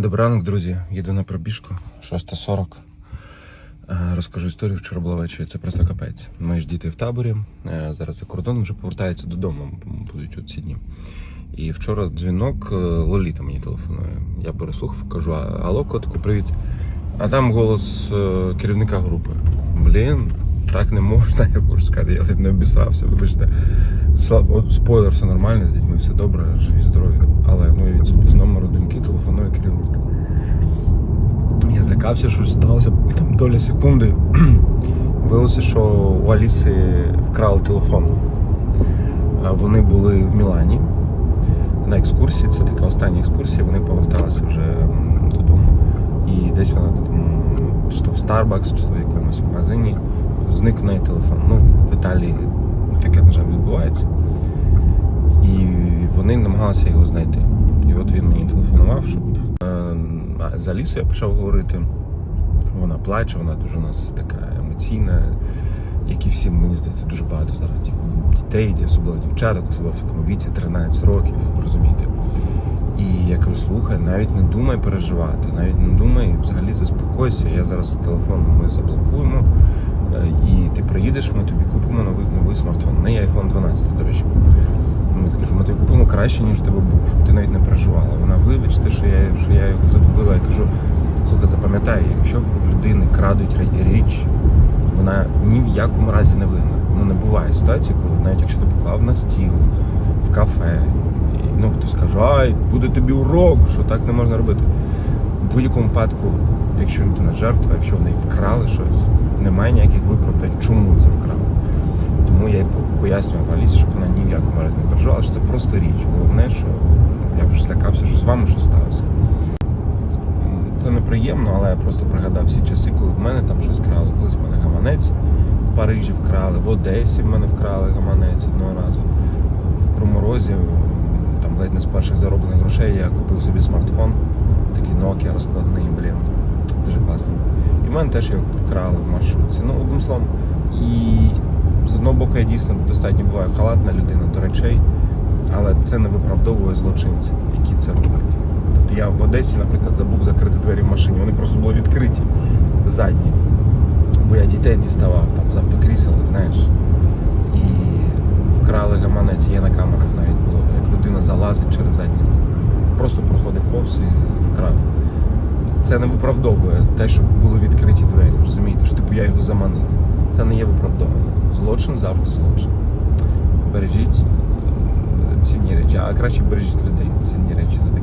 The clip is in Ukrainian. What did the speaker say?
Добрий ранок, друзі. Їду на пробіжку 6.40. Е, Розкажу історію. Вчора була ввечері. Це просто капець. Мої ж діти в таборі. е, Зараз за кордоном вже повертаються додому. Будуть от ці дні. І вчора дзвінок е, Лоліта мені телефонує. Я переслухав, кажу: алло, котику, привіт. А там голос керівника групи. Блін, так не можна, я можу сказати, я ледь не обісрався, вибачте. Спойлер, все нормально, з дітьми все добре, живі, здорові. Але ну, від собі з номеру доньки телефонує керівник. Я злякався, що сталося там доля секунди. Виявилося, що у Аліси вкрали телефон. Вони були в Мілані на екскурсії. Це така остання екскурсія. Вони поверталися вже додому. І десь вона там, чи то в Starbucks, чи то в якомусь магазині зник в неї телефон. Ну, в Італії таке, на жаль, відбувається. І вони намагалися його знайти. От він мені телефонував, щоб е, за Алісою я почав говорити. Вона плаче, вона дуже у нас така емоційна, як і всі, мені здається, дуже багато зараз дітей, особливо дівчаток, особливо в такому віці 13 років, розумієте. І я кажу, слухай, навіть не думай переживати, навіть не думай, взагалі заспокойся. Я зараз телефон ми заблокуємо, е, і ти приїдеш, ми тобі купимо новий новий смартфон. Не iPhone 12, до речі. Ми так кажу, ми тобі купимо краще, ніж тебе був, ти навіть не переживала. Вона вибачте, що я, що я його загубила. Я кажу, слухай, запам'ятай, якщо в людини крадуть річ, вона ні в якому разі не винна. Ну не буває ситуації, коли навіть якщо ти поклав на стіл, в кафе, і ну хтось каже, ай, буде тобі урок, що так не можна робити. В будь-якому випадку, якщо людина жертва, якщо в неї вкрали щось, немає ніяких виправдань, чому це вкрали. Пояснював Алісі, щоб вона ні в якому разі не переживала, що це просто річ. Головне, що я вже злякався, що з вами щось сталося. Це неприємно, але я просто пригадав всі часи, коли в мене там щось крали. Колись в мене гаманець в Парижі вкрали, в Одесі в мене вкрали гаманець одного разу. В Кроморозі, там ледь не з перших зароблених грошей я купив собі смартфон, такий Nokia розкладний, блін. Дуже класний. І в мене теж його вкрали в маршрутці. Ну, одним словом. І одного боку, я дійсно достатньо буваю халатна людина до речей, але це не виправдовує злочинців, які це роблять. Тобто я в Одесі, наприклад, забув закрити двері в машині, вони просто були відкриті задні. Бо я дітей діставав там з автокрісел, знаєш. І вкрали гаманець, є на камерах навіть було, як людина залазить через задні. Просто проходив повз і вкрав. Це не виправдовує те, що були відкриті двері, розумієте, що типу я його заманив. Це не є виправдовуванням. Злочин завжди злочин. Бережіть е, цінні речі, а краще бережіть людей, цінні речі за